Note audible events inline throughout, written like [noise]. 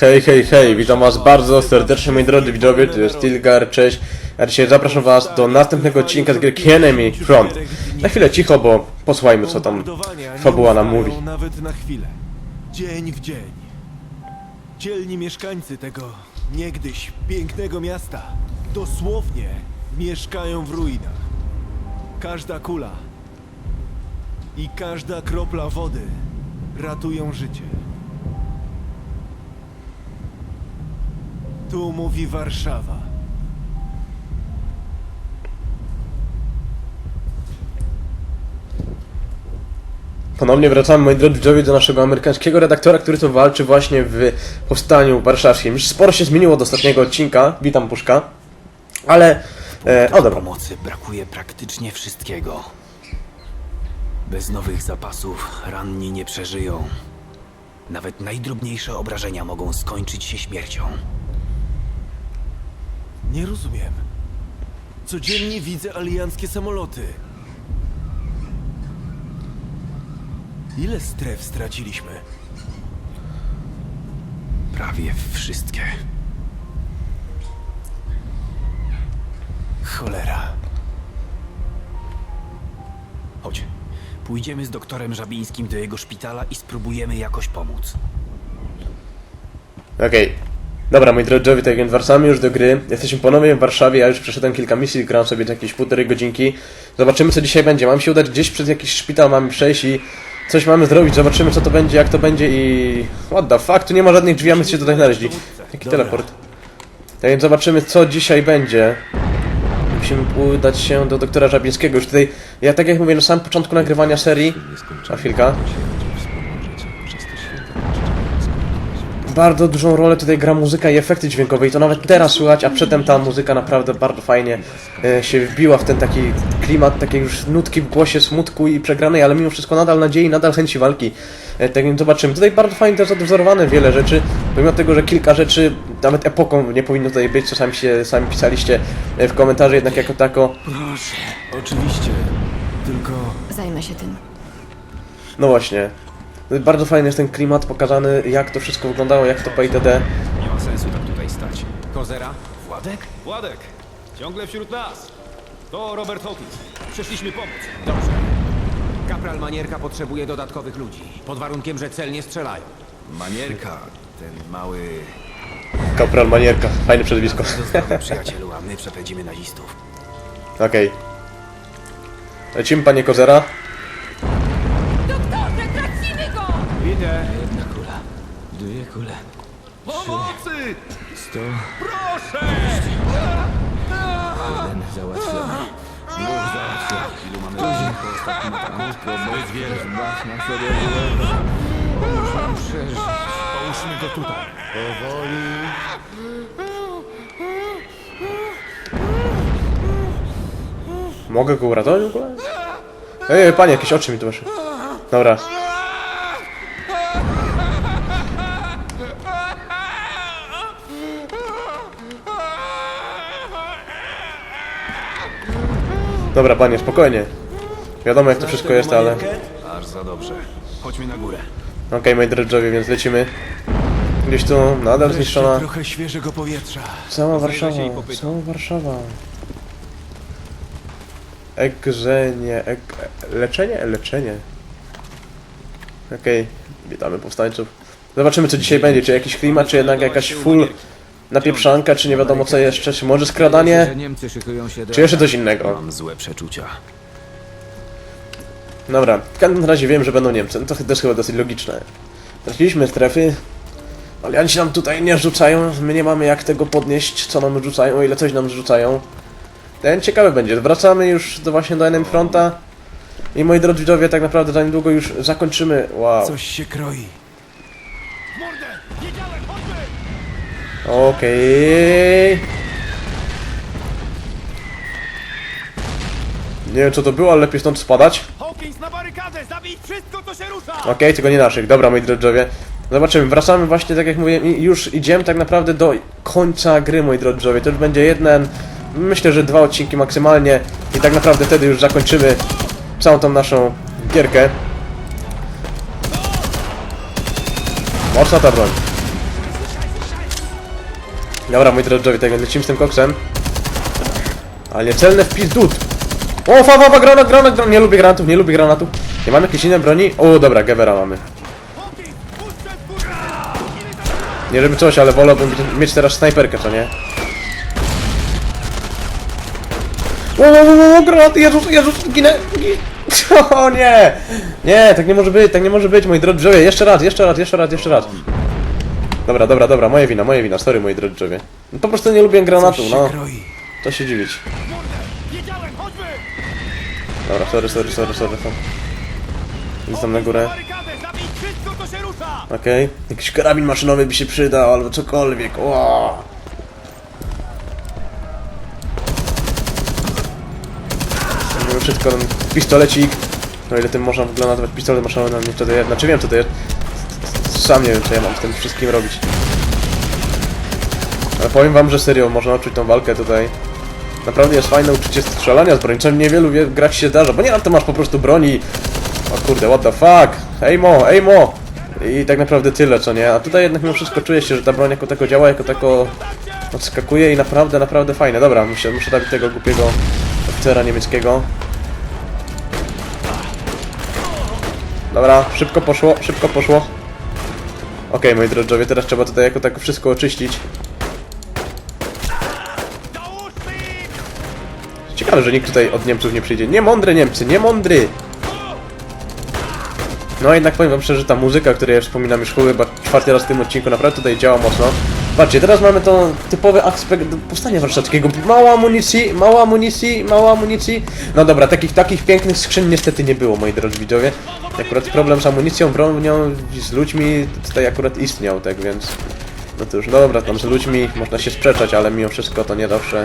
Hej, hej, hej, witam was bardzo serdecznie moi drodzy widzowie, to jest Tilgar, cześć. A dzisiaj zapraszam was do następnego odcinka z gierki Enemy Front. Na chwilę cicho, bo posłuchajmy co tam fabuła nam mówi. Nawet na chwilę. Dzień w dzień. Dzielni mieszkańcy tego niegdyś pięknego miasta dosłownie mieszkają w ruinach. Każda kula i każda kropla wody ratują życie. Tu mówi Warszawa. Ponownie wracamy moi drodzy widzowie do naszego amerykańskiego redaktora, który to walczy właśnie w powstaniu warszawskim. Już sporo się zmieniło od ostatniego odcinka, witam Puszka. Ale, e, o dobra, Pomocy brakuje praktycznie wszystkiego. Bez nowych zapasów ranni nie przeżyją. Nawet najdrobniejsze obrażenia mogą skończyć się śmiercią. Nie rozumiem. Codziennie widzę alianckie samoloty. Ile stref straciliśmy? Prawie wszystkie. Cholera. Chodź. Pójdziemy z doktorem Żabińskim do jego szpitala i spróbujemy jakoś pomóc. Okej. Dobra, moi drodzy, tak więc wracamy już do gry. Jesteśmy ponownie w Warszawie, ja już przeszedłem kilka misji, gram sobie jakieś półtorej godzinki. Zobaczymy co dzisiaj będzie. Mam się udać gdzieś przez jakiś szpital, mamy przejść i coś mamy zrobić. Zobaczymy co to będzie, jak to będzie i... What the fuck, tu nie ma żadnych drzwi, a my się tutaj znaleźli. Jaki teleport. Tak więc zobaczymy co dzisiaj będzie. Musimy udać się do doktora Żabińskiego. Już tutaj, ja tak jak mówię na samym początku nagrywania serii... A chwilka. Bardzo dużą rolę tutaj gra muzyka i efekty dźwiękowe i to nawet teraz słychać, a przedtem ta muzyka naprawdę bardzo fajnie e, się wbiła w ten taki klimat, takiej już nutki w głosie smutku i przegranej, ale mimo wszystko nadal nadziei, nadal chęci walki. E, tak więc zobaczymy. Tutaj bardzo fajnie też odwzorowane wiele rzeczy, pomimo tego, że kilka rzeczy, nawet epoką nie powinno tutaj być, co sami się sami pisaliście e, w komentarzu, jednak jako tako. Oczywiście. Tylko Zajmę się tym. No właśnie. Bardzo fajny jest ten klimat pokazany, jak to wszystko wyglądało, jak to po ITD. Nie ma sensu tak tutaj stać. Kozera? Władek? Władek! Ciągle wśród nas! To Robert Hawkins. Przyszliśmy pomóc. Dobrze. Kapral Manierka potrzebuje dodatkowych ludzi. Pod warunkiem, że celnie strzelają. Manierka, ten mały... Kapral Manierka, fajne przezwisko. Dozdrowy przyjacielu, a my przepędzimy nazistów. Okej. Lecimy, panie Kozera. Idę. Jedna kula. Dwie kule. Pomocy! Sto. Proszę! Jeden załatwiony. Dwóch załatwiony. Ilu mamy ludzi? Po ostatnim ataku. Zbyt wiele. Zbaw na sobie Muszę przeżyć. Połóżmy go tutaj. Mogę go uratować w ogóle? Ej, panie, jakieś oczy mi tu. Dobra. Dobra, panie, spokojnie. Wiadomo jak to wszystko jest, ale... Okej, Aż za dobrze. Chodźmy na górę. moi drodzy, więc lecimy. Gdzieś tu nadal zniszczona trochę świeżego powietrza. cała Warszawa, cała Warszawa. Egrzenie, eg... leczenie? Leczenie. Okej, witamy powstańców. Zobaczymy co dzisiaj będzie, czy jakiś klimat, czy jednak jakaś full napieprzanka, czy nie wiadomo co jeszcze, czy może skradanie, Że Niemcy szykują się do... czy jeszcze coś innego. Mam złe przeczucia. Dobra, w każdym razie wiem, że będą Niemcy, no to też chyba dosyć logiczne. Traciliśmy strefy, alianci nam tutaj nie rzucają, my nie mamy jak tego podnieść, co nam rzucają, o ile coś nam rzucają. Ten ciekawy będzie, wracamy już do właśnie do NM Fronta i moi drodzy widzowie, tak naprawdę za niedługo już zakończymy, wow, Coś się kroi. Okej. Nie wiem co to było, ale lepiej stąd spadać. Hawkins na barykadę! Zabij wszystko, co się rusza! Okej, tylko nie naszych. Dobra, moi drodzy. Zobaczymy. Wracamy właśnie, tak jak mówiłem, i już idziemy tak naprawdę do końca gry, moi drodzy. To już będzie jeden, myślę, że dwa odcinki maksymalnie i tak naprawdę wtedy już zakończymy całą tą naszą gierkę. Mocna ta broń. Dobra, moi drodzy, tak lecimy z tym koksem. Ale nie celne w pizdut. O, fa, fa, fa, granat, granat, granat. Nie lubię granatów, nie lubię granatów. Nie mamy jakiejś innej broni? O, dobra, Gevera mamy. Nie żeby coś, ale wolałbym mieć teraz snajperkę, co nie? O, o, o, o, granat, Jezus, Jezus, ginę, ginę. [laughs] O nie! Nie, tak nie może być, tak nie może być, moi drodzy. Jeszcze raz, jeszcze raz, jeszcze raz, jeszcze raz. Dobra, dobra, dobra, moja wina, moja wina, sorry moi drodzy. No, po prostu nie lubię granatu, Coś no. kroi. To się dziwić. Wiedziałem, chodźmy! Dobra, sorry, sorry, sorry, sorry. Idź tam na górę. Barykadę, zabij wszystko, co się rusza! Okej. Jakiś karabin maszynowy by się przydał, albo cokolwiek. Ło. Mimo wszystko ten pistolecik. No ile tym można w ogóle nazwać pistolet maszynowy, no nie co to jest. Znaczy wiem co to jest. Sam nie wiem co ja mam z tym wszystkim robić. Ale powiem wam, że serio, można odczuć tą walkę tutaj. Naprawdę jest fajne uczucie strzelania z broni, co niewielu wie- grać się zdarza, bo nie na to masz po prostu broni. O kurde, what the fuck? Ejmo, ejmo! I tak naprawdę tyle, co nie? A tutaj jednak mimo wszystko czuję się, że ta broń jako tako działa, jako tako odskakuje i naprawdę, naprawdę fajne. Dobra, muszę, muszę zabić tego głupiego oficera niemieckiego. Dobra, szybko poszło, szybko poszło. Okej, moi drodzy, teraz trzeba tutaj jako tako wszystko oczyścić. Ciekawe, że nikt tutaj od Niemców nie przyjdzie. Nie mądre Niemcy, nie mądry! No jednak powiem wam szczerze, ta muzyka, o której ja wspominam już chyba czwarty raz w tym odcinku, naprawdę tutaj działa mocno. Patrzcie, teraz mamy to typowy aspekt powstania warszawskiego. Mało amunicji, mało amunicji, mało amunicji. No dobra, takich, takich pięknych skrzyń niestety nie było, moi drodzy widzowie. Akurat problem z amunicją, bronią, z ludźmi tutaj akurat istniał, tak więc... No to już dobra, tam z ludźmi można się sprzeczać, ale mimo wszystko to nie zawsze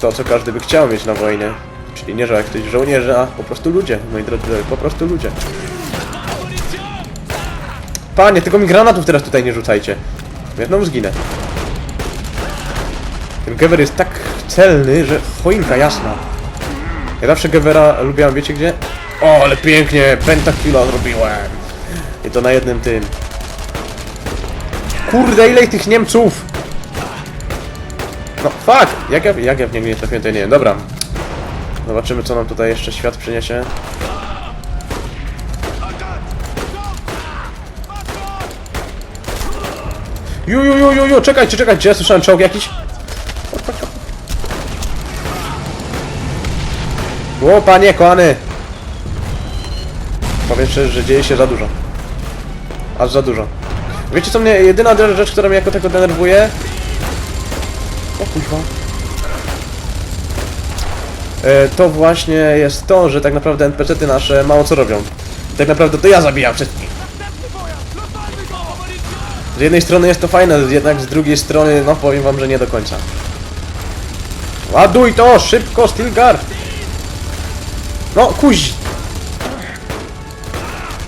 to, co każdy by chciał mieć na wojnie. Czyli nie, że jak ktoś żołnierze, a po prostu ludzie, moi drodzy, po prostu ludzie. Panie, tylko mi granatów teraz tutaj nie rzucajcie. Jedną zginę. Ten Gewer jest tak celny, że choinka jasna. Ja zawsze Gevera lubiłem, wiecie gdzie? O, ale pięknie, pentakilla zrobiłem. I to na jednym tym. Kurde, ile tych Niemców! No, fuck! Jak ja, jak ja w niego nie trafiłem, to ja nie wiem. Dobra. Zobaczymy, co nam tutaj jeszcze świat przyniesie. Ju, ju, ju, ju, ju, czekajcie, czekajcie, ja słyszałem czołg jakiś. O, panie, kochany! Powiem szczerze, że dzieje się za dużo. Aż za dużo. Wiecie co mnie, jedyna rzecz, która mnie jako tego denerwuje? O. E, to właśnie jest to, że tak naprawdę NPC-ty nasze mało co robią. Tak naprawdę to ja zabijam wszystkich. Z jednej strony jest to fajne, jednak z drugiej strony, no powiem wam, że nie do końca. Ładuj to! Szybko, Stilgar! No, kuź!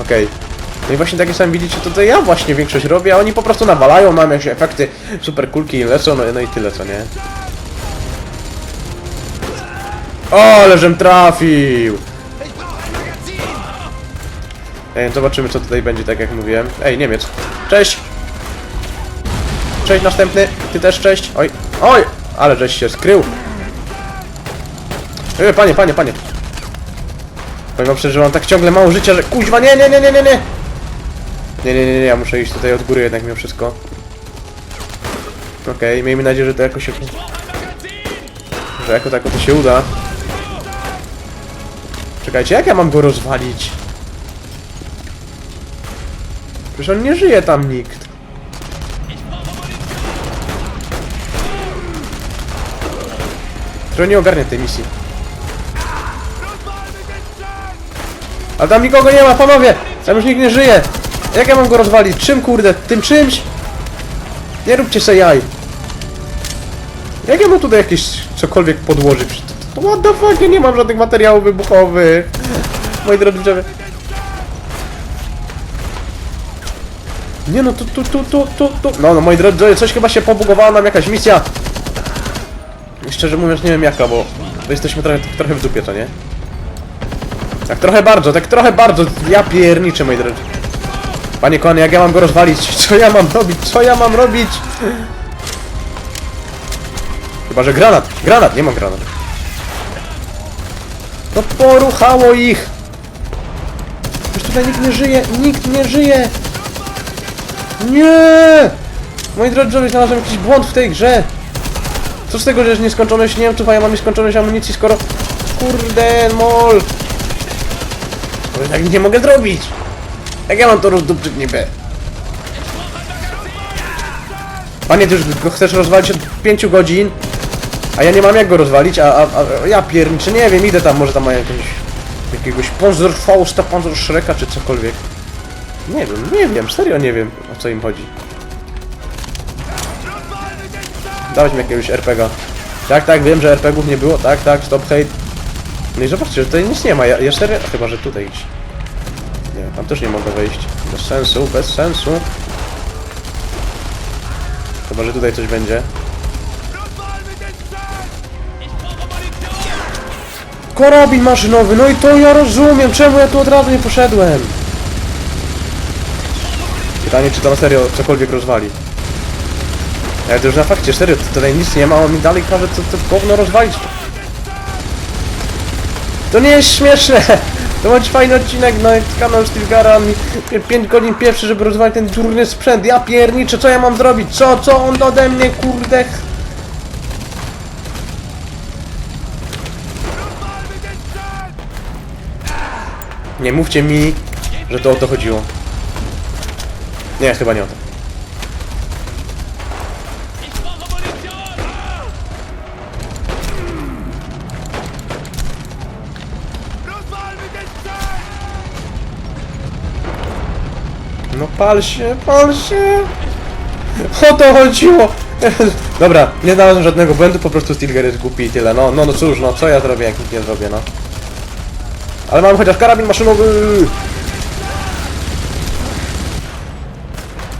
Okej. No i właśnie takie same widzicie, to, to ja właśnie większość robię, a oni po prostu nawalają, mam jakieś efekty, super kulki i lecą, no, no i tyle, co nie? O, ale żem trafił! Ej, zobaczymy co tutaj będzie, tak jak mówiłem. Ej, Niemiec. Cześć! Cześć, następny. Ty też cześć. Oj, oj! Ale żeś się skrył. Ej, panie, panie, panie. Powiem wam szczerze, że mam tak ciągle mało życia, że kuźwa, nie, nie, nie, nie, nie, nie! Nie, nie, nie, nie, ja muszę iść tutaj od góry jednak mimo wszystko. Okej, miejmy nadzieję, że to jakoś się... Że jako tako to się uda. Czekajcie, jak ja mam go rozwalić? Przecież on nie żyje tam nikt. Trochę nie ogarnia tej misji. Ale tam nikogo nie ma, panowie! Tam już nikt nie żyje! Jak ja mam go rozwalić? Czym kurde? Tym czymś? Nie róbcie se jaj. Jak ja mu tutaj jakieś cokolwiek podłożyć? What the fuck? Ja nie mam żadnych materiałów wybuchowych. Moi drodzy widzowie. Nie no, tu, tu, tu, tu, tu, tu. No, no, moi drodzy, coś chyba się pobugowała nam jakaś misja. Szczerze mówiąc, nie wiem jaka, bo jesteśmy trochę, trochę w dupie, to nie? Tak trochę bardzo, tak trochę bardzo. Ja pierniczę, moi drodzy. Panie kochany, jak ja mam go rozwalić? [laughs] Co ja mam robić? Co ja mam robić? Chyba, że granat. Granat, nie mam granat. No poruchało ich! Już tutaj nikt nie żyje, nikt nie żyje! Nie! Moi drodzy, znalazłem jakiś błąd w tej grze. Co z tego, że jest nieskończoność Niemców, a ja mam nieskończoność amunicji, skoro... Kurde, mol! Bo tak nie mogę zrobić! Jak ja mam to rozdupczyć niby? Panie, ty już go chcesz rozwalić od 5 godzin, a ja nie mam jak go rozwalić, a, a, a ja pierniczę, nie wiem, idę tam, może tam mają jakiegoś... Jakiegoś Panzer Fausta, Panzer Shreka, czy cokolwiek. Nie wiem, nie wiem, serio nie wiem, o co im chodzi. Dałeś mi jakiegoś RPGa. Tak, tak, wiem, że RPGów nie było, tak, tak, stop hate. No i zobaczcie, że tutaj nic nie ma, ja, ja serio... Chyba, że tutaj iść. Nie, tam też nie mogę wejść. Bez sensu, bez sensu. Chyba, że tutaj coś będzie. Karabin maszynowy, no i to ja rozumiem, czemu ja tu od razu nie poszedłem? Pytanie, czy to na serio cokolwiek rozwali. Ale to już na fakcie, serio, to tutaj nic nie ma, on mi dalej każe to, to gówno rozwalić. To nie jest śmieszne! [laughs] To być fajny odcinek na kanał Stilgara, mi 5 godzin pierwszy, żeby rozwalić ten durny sprzęt. Ja pierniczę, co ja mam zrobić? Co, co on ode mnie, kurde? Nie mówcie mi, że to o to chodziło. Nie, chyba nie o to. Pal się, pal się! O to chodziło! Dobra, nie znalazłem żadnego błędu, po prostu Stilger jest głupi i tyle. No, no, no cóż, no co ja zrobię, jak nic nie zrobię, no. Ale mam chociaż karabin maszynowy!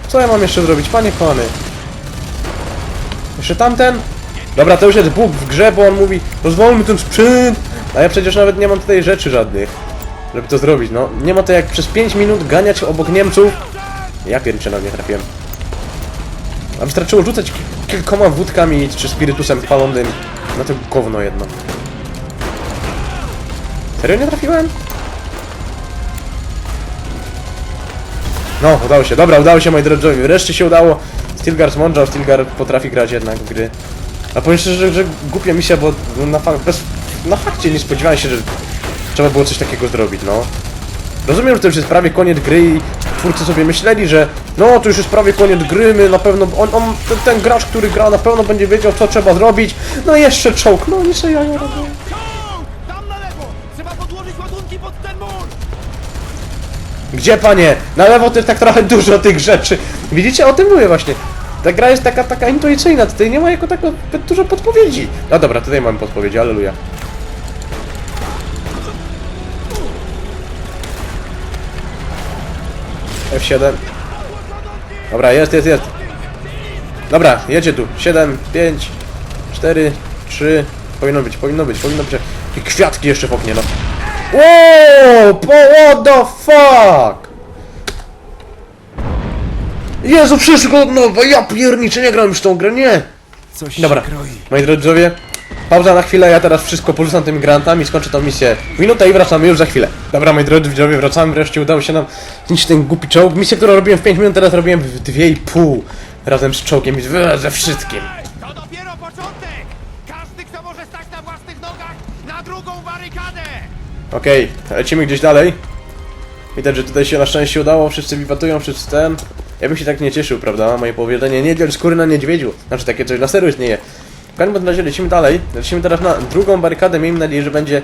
Co ja mam jeszcze zrobić, panie kochany? Jeszcze tamten? Dobra, to już jest Bóg w grze, bo on mówi rozwolmy ten sprzęt! A ja przecież nawet nie mam tutaj rzeczy żadnych, żeby to zrobić, no. Nie ma to jak przez 5 minut ganiać obok Niemców. Ja pierniczę na nie trafiłem. A wystarczyło rzucać ki- kilkoma wódkami czy spirytusem palonym na to gówno jedno. Serio nie trafiłem? No, udało się. Dobra, udało się moi drodzy. Wreszcie się udało. Stilgar zmądrzał, Stilgar potrafi grać jednak w gry. A powiem szczerze, że, że głupia misja, bo na, fa bez, na fakcie nie spodziewałem się, że trzeba było coś takiego zrobić, no. Rozumiem, że to już jest prawie koniec gry i twórcy sobie myśleli, że no to już jest prawie koniec gry, my na pewno, on, on ten, ten gracz, który gra na pewno będzie wiedział co trzeba zrobić, no jeszcze czołg, no sobie ja robię. Ten mur! Gdzie panie? Na lewo to jest tak trochę dużo tych rzeczy. Widzicie, o tym mówię właśnie. Ta gra jest taka, taka intuicyjna, tutaj nie ma jako tako dużo podpowiedzi. No dobra, tutaj mamy podpowiedzi, aleluja. F7. Dobra, jest, jest, jest. Dobra, jedzie tu. 7, 5, 4, 3. Powinno być, powinno być, powinno być. I kwiatki jeszcze w oknie, no. Wow, what the fuck? Jezu, wszystko od nowa, ja pierniczę, nie gram już w tą grę, nie! Coś Dobra, moi drodzy pauza na chwilę, ja teraz wszystko porzucam tymi granatami, skończę tą misję w minutę i wracamy już za chwilę. Dobra, moi drodzy widzowie, wracamy, wreszcie udało się nam zniszczyć ten głupi czołg. Misję, którą robiłem w 5 minut, teraz robiłem w 2,5 razem z czołgiem i z- ze wszystkim. To dopiero początek! Każdy, kto może stać na własnych nogach, na drugą barykadę! Okej, lecimy gdzieś dalej. Widać, że tutaj się na szczęście udało, wszyscy wiwatują, wszyscy ten. Ja bym się tak nie cieszył, prawda? Moje powiedzenie, nie dziel skóry na niedźwiedziu. Znaczy, takie coś na serio istnieje. W każdym razie lecimy dalej. Lecimy teraz na drugą barykadę, miejmy nadzieję, że będzie!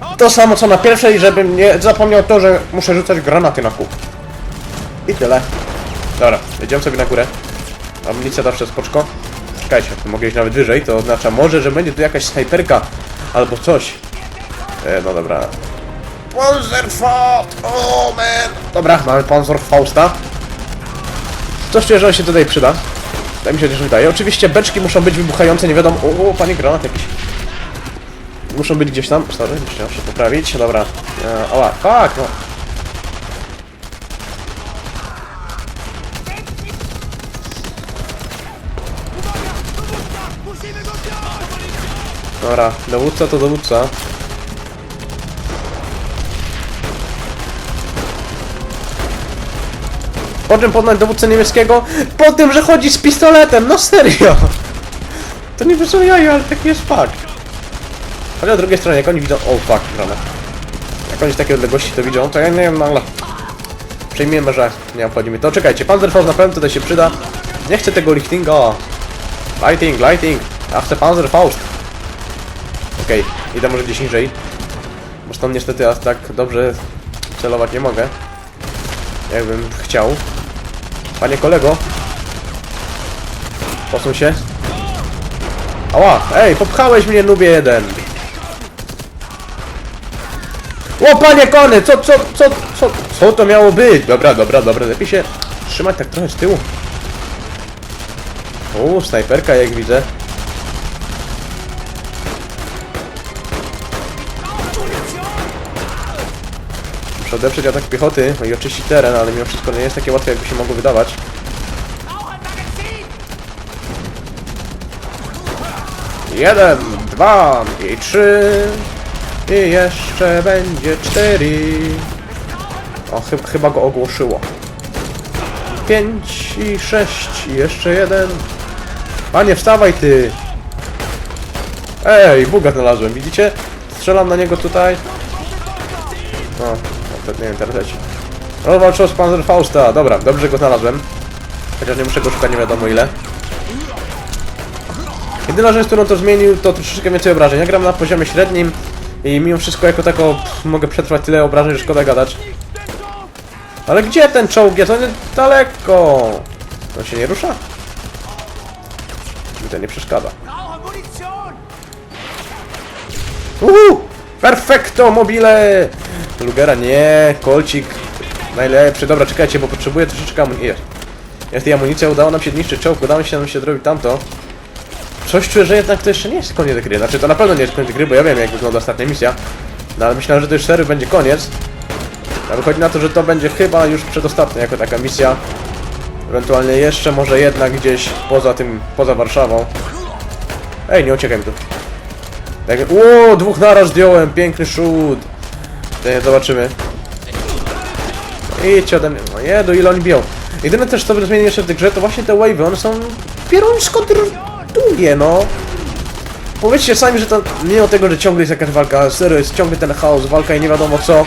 O, to samo co na pierwszej, żebym nie zapomniał to, że muszę rzucać granaty na kół. I tyle. Dobra, jedziemy sobie na górę. Amunicja zawsze spoczko. Czekajcie, mogę iść nawet wyżej, to oznacza może, że będzie tu jakaś snajperka albo coś. E, no dobra. Panzerfaust! Oh man! Dobra, mamy Panzerfausta. Co szczerze, on się tutaj przyda. Tak mi się też wydaje. Oczywiście beczki muszą być wybuchające, nie wiadomo... O, o panie granat jakiś. Muszą być gdzieś tam. Sorry, muszę się poprawić. Dobra. E, oła, fuck, no. Dobra, dowódca to dowódca. Po czym poznać dowódcę niemieckiego? Po tym, że chodzi z pistoletem, no serio! To nie są jaja, ale taki jest fakt. Ale z drugiej strony, jak oni widzą... O, fuck, rana. Jak oni z takiej odległości to widzą, to ja nie wiem, no ale... Przejmiemy, że nie obchodzi to. Czekajcie, Panzerfaust na pewno tutaj się przyda. Nie chcę tego liftinga. Lighting, lighting. Ja chcę Panzerfaust. Okej, idę może gdzieś niżej. Bo stąd niestety aż tak dobrze celować nie mogę. Jakbym chciał. Panie kolego. Posuń się. Ała, ej, popchałeś mnie nubie jeden. O panie kony, co, co, co, co, co to miało być? Dobra, dobra, dobra, lepiej się trzymać tak trochę z tyłu. O, snajperka jak widzę. Muszę odeprzeć atak piechoty no i oczyścić teren, ale mimo wszystko nie jest takie łatwe jakby się mogło wydawać. Jeden, dwa i trzy i jeszcze będzie cztery. O, chy chyba go ogłoszyło. Pięć i sześć i jeszcze jeden. Panie, wstawaj ty! Ej, buga znalazłem, widzicie? Strzelam na niego tutaj. O, no, to nie wiem, teraz leci. Rozwalczył z Panzerfausta. Dobra, dobrze go znalazłem. Chociaż nie muszę go szukać nie wiadomo ile. Jedyna rzecz, którą to zmienił, to troszeczkę więcej obrażeń. Ja gram na poziomie średnim i mimo wszystko jako tako pff, mogę przetrwać tyle obrażeń, że szkoda gadać. Ale gdzie ten czołg jest? On jest daleko! On się nie rusza? Mi to nie przeszkadza. Uhu! Perfecto mobile! Lugera nie, kolcik najlepszy. Dobra, czekajcie, bo potrzebuję troszeczkę amunicji. Jest. Jest i amunicja, udało nam się zniszczyć czołg, udało się nam się zrobić tamto. Coś czuję, że jednak to jeszcze nie jest koniec gry. Znaczy to na pewno nie jest koniec gry, bo ja wiem jak wygląda ostatnia misja. No ale myślałem, że to już sery będzie koniec. A wychodzi na to, że to będzie chyba już przedostatnia jako taka misja. Ewentualnie jeszcze może jednak gdzieś poza tym, poza Warszawą. Ej, nie uciekaj mi tu. Tak, o, dwóch naraz zdjąłem, piękny shoot. Nie, zobaczymy. Idźcie ode mnie. No jedu, ile oni biją. Jedyne też, co zmienię jeszcze w tej grze, to właśnie te wave'y, one są pieruńsko długie, no. Powiedzcie sami, że to mimo tego, że ciągle jest jakaś walka, serio jest ciągle ten chaos, walka i nie wiadomo co,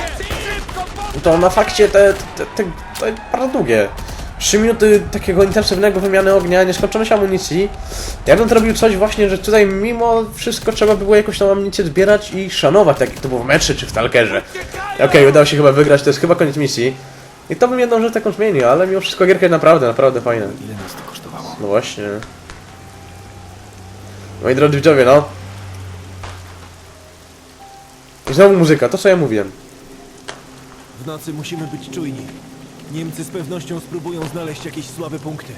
to na fakcie te, te, te, jest bardzo długie. 3 minuty takiego intensywnego wymiany ognia, nieskończoność amunicji. Ja bym zrobił coś właśnie, że tutaj mimo wszystko trzeba by było jakoś tą amunicję zbierać i szanować, tak jak to było w metrze czy w Stalkerze. Okej, udało się chyba wygrać, to jest chyba koniec misji. I to bym jedną rzecz taką zmienił, ale mimo wszystko gierka jest naprawdę, naprawdę fajna. Ile nas to kosztowało? No właśnie. Moi drodzy widzowie, no. I znowu muzyka, to co ja mówiłem. W nocy musimy być czujni. Niemcy z pewnością spróbują znaleźć jakieś słabe punkty.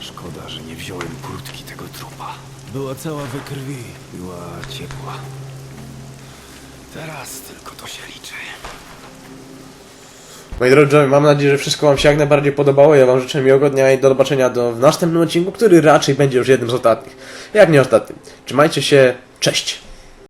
Szkoda, że nie wziąłem kurtki tego trupa. Była cała we krwi. Była ciepła. Teraz tylko to się liczy. Moi drodzy, mam nadzieję, że wszystko Wam się jak najbardziej podobało. Ja Wam życzę miłego dnia i do zobaczenia do, w następnym odcinku, który raczej będzie już jednym z ostatnich. Jak nie ostatnim. Trzymajcie się, cześć!